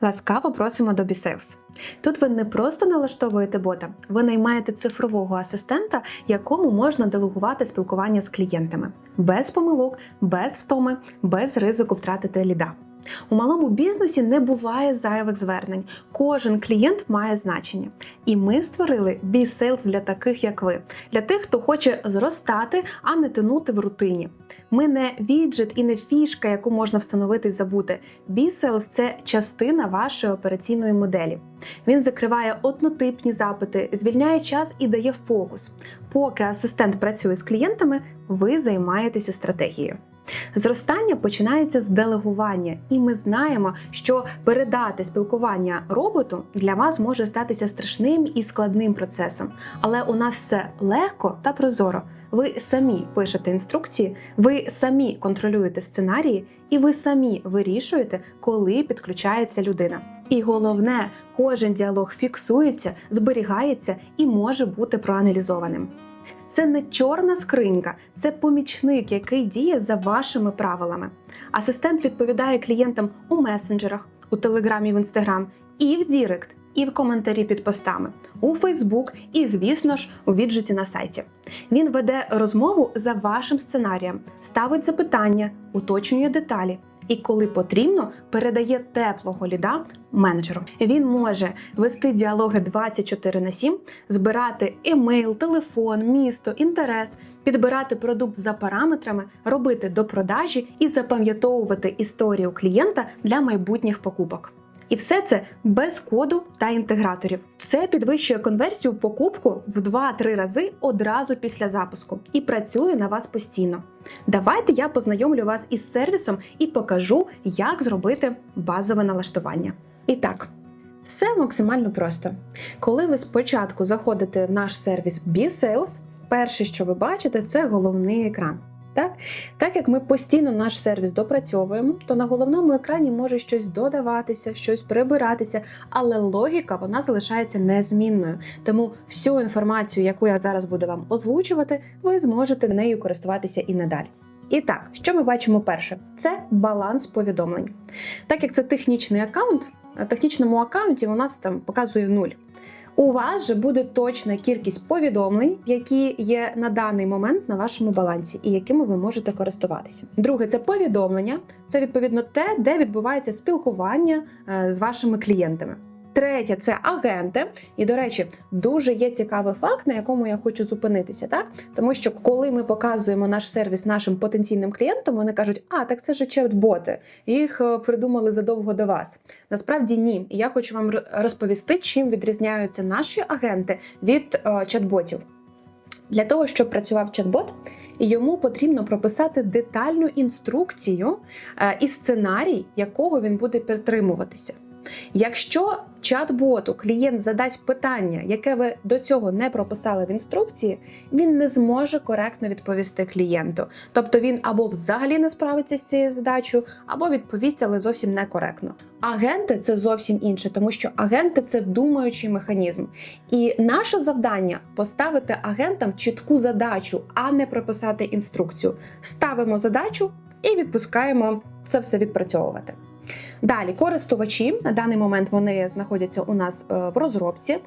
Ласкаво просимо до BeSales. Тут ви не просто налаштовуєте бота, ви наймаєте цифрового асистента, якому можна делегувати спілкування з клієнтами без помилок, без втоми, без ризику втратити ліда. У малому бізнесі не буває зайвих звернень. Кожен клієнт має значення. І ми створили B-Sales для таких, як ви, для тих, хто хоче зростати, а не тонути в рутині. Ми не віджит і не фішка, яку можна встановити і забути. B-Sales – це частина вашої операційної моделі. Він закриває однотипні запити, звільняє час і дає фокус. Поки асистент працює з клієнтами, ви займаєтеся стратегією. Зростання починається з делегування, і ми знаємо, що передати спілкування роботу для вас може здатися страшним і складним процесом. Але у нас все легко та прозоро. Ви самі пишете інструкції, ви самі контролюєте сценарії, і ви самі вирішуєте, коли підключається людина. І головне, кожен діалог фіксується, зберігається і може бути проаналізованим. Це не чорна скринька, це помічник, який діє за вашими правилами. Асистент відповідає клієнтам у месенджерах, у Телеграмі, в Інстаграм, і в Дірект, і в коментарі під постами, у Фейсбук, і, звісно ж, у віджиті на сайті. Він веде розмову за вашим сценарієм, ставить запитання, уточнює деталі. І коли потрібно, передає теплого ліда менеджеру. Він може вести діалоги 24 на 7, збирати емейл, телефон, місто, інтерес, підбирати продукт за параметрами, робити до продажі і запам'ятовувати історію клієнта для майбутніх покупок. І все це без коду та інтеграторів. Це підвищує конверсію в покупку в 2-3 рази одразу після запуску і працює на вас постійно. Давайте я познайомлю вас із сервісом і покажу, як зробити базове налаштування. І так, все максимально просто. Коли ви спочатку заходите в наш сервіс B-Sales, перше, що ви бачите, це головний екран. Так? так як ми постійно наш сервіс допрацьовуємо, то на головному екрані може щось додаватися, щось прибиратися, але логіка вона залишається незмінною. Тому всю інформацію, яку я зараз буду вам озвучувати, ви зможете нею користуватися і надалі. І так, що ми бачимо перше? Це баланс повідомлень. Так як це технічний аккаунт, на технічному аккаунті у нас там показує нуль. У вас же буде точна кількість повідомлень, які є на даний момент на вашому балансі, і якими ви можете користуватися. Друге, це повідомлення. Це відповідно те, де відбувається спілкування е, з вашими клієнтами. Третє це агенти. І, до речі, дуже є цікавий факт, на якому я хочу зупинитися, так тому що коли ми показуємо наш сервіс нашим потенційним клієнтам, вони кажуть, а так це ж чат-боти, їх е, придумали задовго до вас. Насправді ні. І я хочу вам розповісти, чим відрізняються наші агенти від е, чат-ботів. Для того, щоб працював чат-бот, йому потрібно прописати детальну інструкцію е, і сценарій, якого він буде підтримуватися. Якщо чат-боту клієнт задасть питання, яке ви до цього не прописали в інструкції, він не зможе коректно відповісти клієнту. Тобто він або взагалі не справиться з цією задачею, або відповість, але зовсім некоректно. Агенти це зовсім інше, тому що агенти це думаючий механізм. І наше завдання поставити агентам чітку задачу, а не прописати інструкцію. Ставимо задачу і відпускаємо це все відпрацьовувати. Далі, користувачі на даний момент вони знаходяться у нас е, в розробці,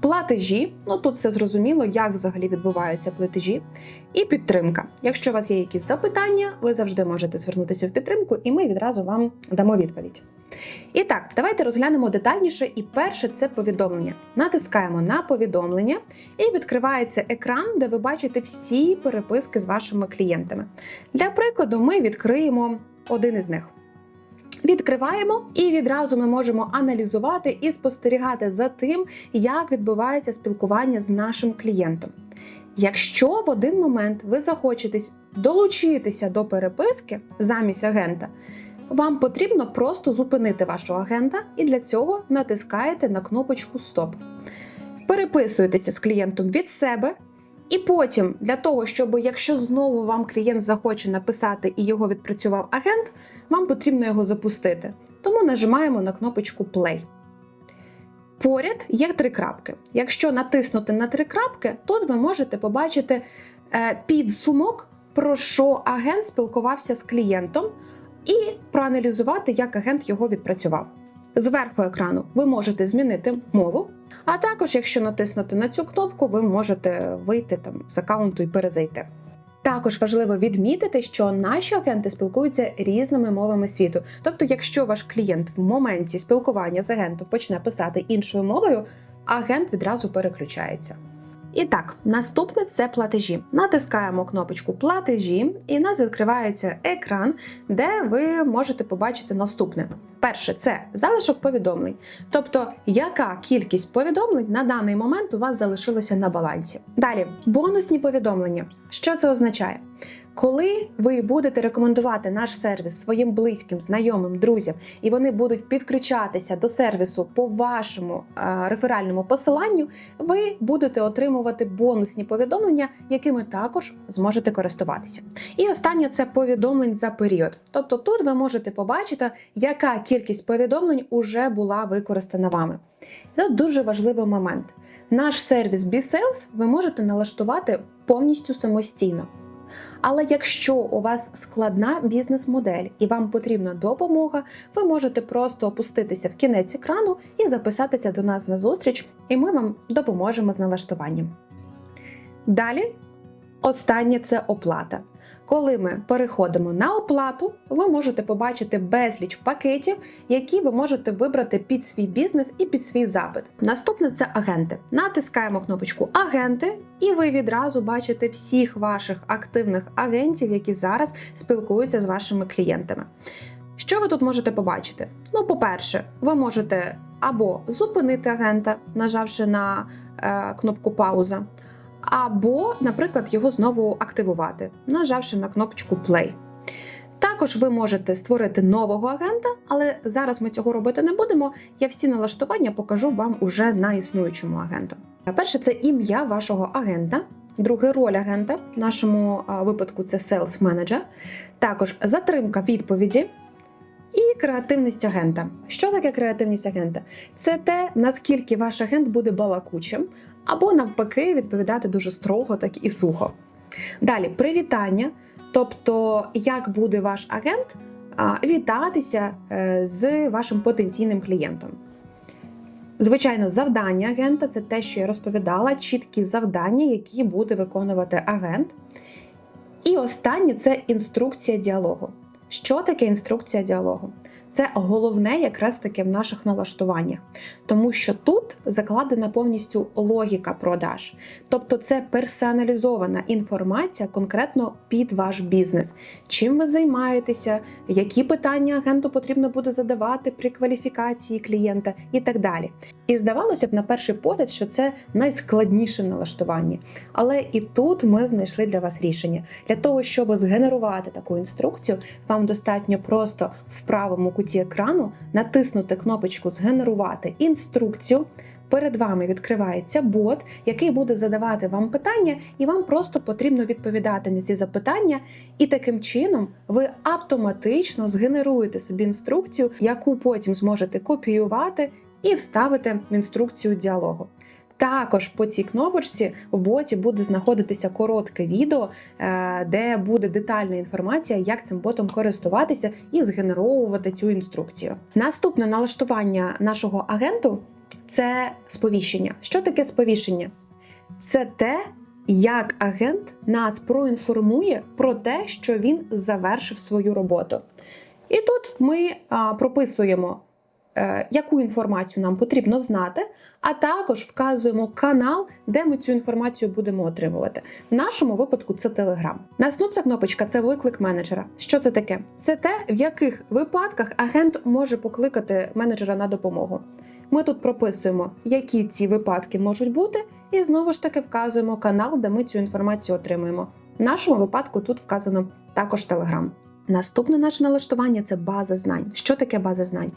платежі. Ну тут все зрозуміло, як взагалі відбуваються платежі, і підтримка. Якщо у вас є якісь запитання, ви завжди можете звернутися в підтримку, і ми відразу вам дамо відповідь. І так, давайте розглянемо детальніше. І перше це повідомлення. Натискаємо на повідомлення, і відкривається екран, де ви бачите всі переписки з вашими клієнтами. Для прикладу, ми відкриємо один із них. Відкриваємо і відразу ми можемо аналізувати і спостерігати за тим, як відбувається спілкування з нашим клієнтом. Якщо в один момент ви захочетесь долучитися до переписки замість агента, вам потрібно просто зупинити вашого агента і для цього натискаєте на кнопочку Стоп. Переписуєтеся з клієнтом від себе. І потім, для того, щоб якщо знову вам клієнт захоче написати і його відпрацював агент, вам потрібно його запустити. Тому нажимаємо на кнопочку Play. Поряд є три крапки. Якщо натиснути на три крапки, тут ви можете побачити е, підсумок, про що агент спілкувався з клієнтом, і проаналізувати, як агент його відпрацював. Зверху екрану ви можете змінити мову, а також, якщо натиснути на цю кнопку, ви можете вийти там з аккаунту і перезайти. Також важливо відмітити, що наші агенти спілкуються різними мовами світу. Тобто, якщо ваш клієнт в моменті спілкування з агентом почне писати іншою мовою, агент відразу переключається. І так, наступне це платежі. Натискаємо кнопочку платежі, і в нас відкривається екран, де ви можете побачити наступне. Перше це залишок повідомлень, тобто яка кількість повідомлень на даний момент у вас залишилося на балансі. Далі бонусні повідомлення. Що це означає? Коли ви будете рекомендувати наш сервіс своїм близьким, знайомим, друзям, і вони будуть підключатися до сервісу по вашому е, реферальному посиланню, ви будете отримувати бонусні повідомлення, якими також зможете користуватися. І останнє це повідомлень за період. Тобто тут ви можете побачити, яка кількість повідомлень уже була використана вами. Це дуже важливий момент. Наш сервіс B-Sales ви можете налаштувати повністю самостійно. Але якщо у вас складна бізнес-модель і вам потрібна допомога, ви можете просто опуститися в кінець екрану і записатися до нас на зустріч, і ми вам допоможемо з налаштуванням. Далі, останнє це оплата. Коли ми переходимо на оплату, ви можете побачити безліч пакетів, які ви можете вибрати під свій бізнес і під свій запит. Наступне це агенти. Натискаємо кнопочку Агенти, і ви відразу бачите всіх ваших активних агентів, які зараз спілкуються з вашими клієнтами. Що ви тут можете побачити? Ну, по-перше, ви можете або зупинити агента, нажавши на е, кнопку пауза, або, наприклад, його знову активувати, нажавши на кнопочку Play. Також ви можете створити нового агента, але зараз ми цього робити не будемо. Я всі налаштування покажу вам уже на існуючому агенту. Перше це ім'я вашого агента. Друге роль агента в нашому випадку це Sales Manager. Також затримка відповіді і креативність агента. Що таке креативність агента? Це те, наскільки ваш агент буде балакучим, або навпаки відповідати дуже строго, так і сухо. Далі привітання, тобто як буде ваш агент вітатися е, з вашим потенційним клієнтом. Звичайно, завдання агента це те, що я розповідала, чіткі завдання, які буде виконувати агент. І останнє це інструкція діалогу. Що таке інструкція діалогу? Це головне якраз таки в наших налаштуваннях, тому що тут закладена повністю логіка продаж, тобто це персоналізована інформація конкретно під ваш бізнес. Чим ви займаєтеся, які питання агенту потрібно буде задавати при кваліфікації клієнта і так далі. І здавалося б, на перший погляд, що це найскладніше налаштування. Але і тут ми знайшли для вас рішення. Для того, щоб згенерувати таку інструкцію, вам достатньо просто в правому куті екрану натиснути кнопочку Згенерувати інструкцію. Перед вами відкривається бот, який буде задавати вам питання, і вам просто потрібно відповідати на ці запитання. І таким чином ви автоматично згенеруєте собі інструкцію, яку потім зможете копіювати і вставити в інструкцію діалогу. Також по цій кнопочці в боті буде знаходитися коротке відео, е, де буде детальна інформація, як цим ботом користуватися і згенеровувати цю інструкцію. Наступне налаштування нашого агенту це сповіщення. Що таке сповіщення? Це те, як агент нас проінформує про те, що він завершив свою роботу. І тут ми а, прописуємо яку інформацію нам потрібно знати, а також вказуємо канал, де ми цю інформацію будемо отримувати. В нашому випадку це Telegram. Наступна кнопочка це виклик менеджера. Що це таке? Це те, в яких випадках агент може покликати менеджера на допомогу. Ми тут прописуємо, які ці випадки можуть бути, і знову ж таки вказуємо канал, де ми цю інформацію отримуємо. В нашому випадку тут вказано також Telegram. Наступне наше налаштування це база знань. Що таке база знань?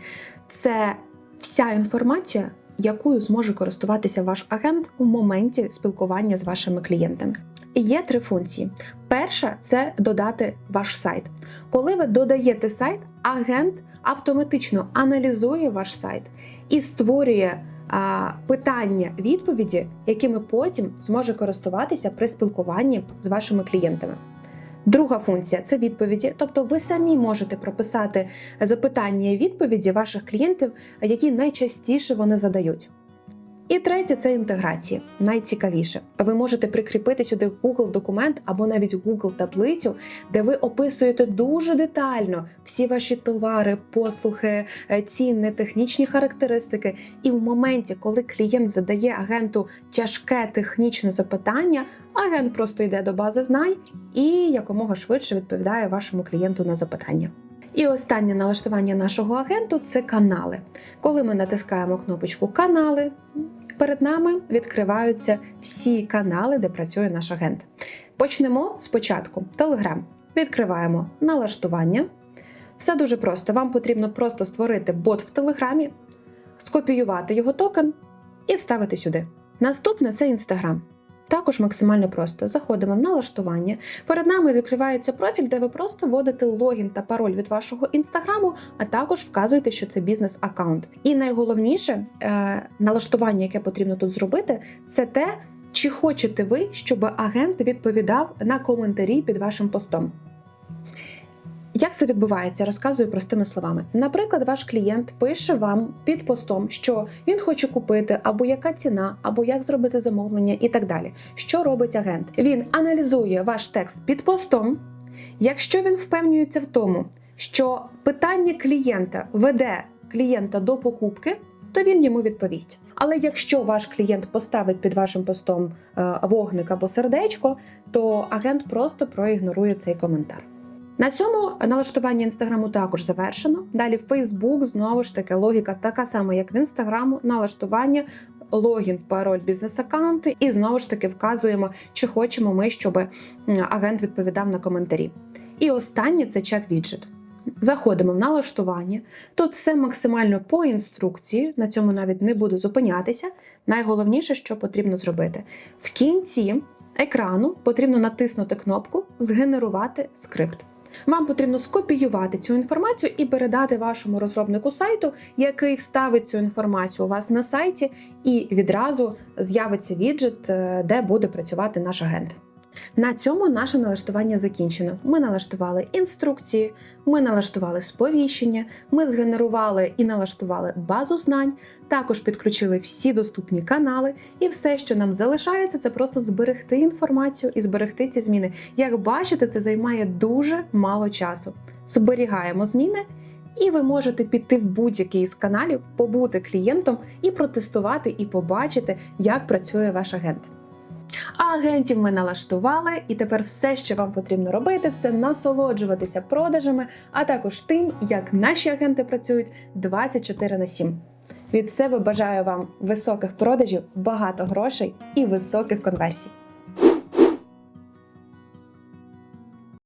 Це вся інформація, якою зможе користуватися ваш агент у моменті спілкування з вашими клієнтами. Є три функції. Перша це додати ваш сайт. Коли ви додаєте сайт, агент автоматично аналізує ваш сайт і створює а, питання відповіді, якими потім зможе користуватися при спілкуванні з вашими клієнтами. Друга функція це відповіді, тобто ви самі можете прописати запитання і відповіді ваших клієнтів, які найчастіше вони задають. І третє це інтеграція. Найцікавіше. Ви можете прикріпити сюди Google документ або навіть Google таблицю, де ви описуєте дуже детально всі ваші товари, послуги, е, ціни, технічні характеристики. І в моменті, коли клієнт задає агенту тяжке технічне запитання, агент просто йде до бази знань і якомога швидше відповідає вашому клієнту на запитання. І останнє налаштування нашого агенту це канали. Коли ми натискаємо кнопочку Канали, перед нами відкриваються всі канали, де працює наш агент. Почнемо спочатку. Телеграм. Відкриваємо налаштування. Все дуже просто. Вам потрібно просто створити бот в Телеграмі, скопіювати його токен і вставити сюди. Наступне це Інстаграм. Також максимально просто заходимо в налаштування. Перед нами відкривається профіль, де ви просто вводите логін та пароль від вашого інстаграму, а також вказуєте, що це бізнес-аккаунт. І найголовніше е, налаштування, яке потрібно тут зробити, це те, чи хочете ви, щоб агент відповідав на коментарі під вашим постом. Як це відбувається, розказую простими словами. Наприклад, ваш клієнт пише вам під постом, що він хоче купити, або яка ціна, або як зробити замовлення, і так далі. Що робить агент? Він аналізує ваш текст під постом. Якщо він впевнюється в тому, що питання клієнта веде клієнта до покупки, то він йому відповість. Але якщо ваш клієнт поставить під вашим постом е, вогник або сердечко, то агент просто проігнорує цей коментар. На цьому налаштування інстаграму також завершено. Далі Фейсбук, знову ж таки, логіка така сама, як в інстаграму, налаштування, логін, пароль, бізнес-аккаунти, і знову ж таки вказуємо, чи хочемо ми, щоб агент відповідав на коментарі. І останнє це чат-віджит. Заходимо в налаштування. Тут все максимально по інструкції, на цьому навіть не буду зупинятися. Найголовніше, що потрібно зробити. В кінці екрану потрібно натиснути кнопку Згенерувати скрипт. Вам потрібно скопіювати цю інформацію і передати вашому розробнику сайту, який вставить цю інформацію у вас на сайті, і відразу з'явиться віджит, е, де буде працювати наш агент. На цьому наше налаштування закінчено. Ми налаштували інструкції, ми налаштували сповіщення, ми згенерували і налаштували базу знань, також підключили всі доступні канали, і все, що нам залишається, це просто зберегти інформацію і зберегти ці зміни. Як бачите, це займає дуже мало часу. Зберігаємо зміни. І ви можете піти в будь-який із каналів, побути клієнтом і протестувати, і побачити, як працює ваш агент. А агентів ми налаштували, і тепер все, що вам потрібно робити, це насолоджуватися продажами, а також тим, як наші агенти працюють 24 на 7. Від себе бажаю вам високих продажів, багато грошей і високих конверсій.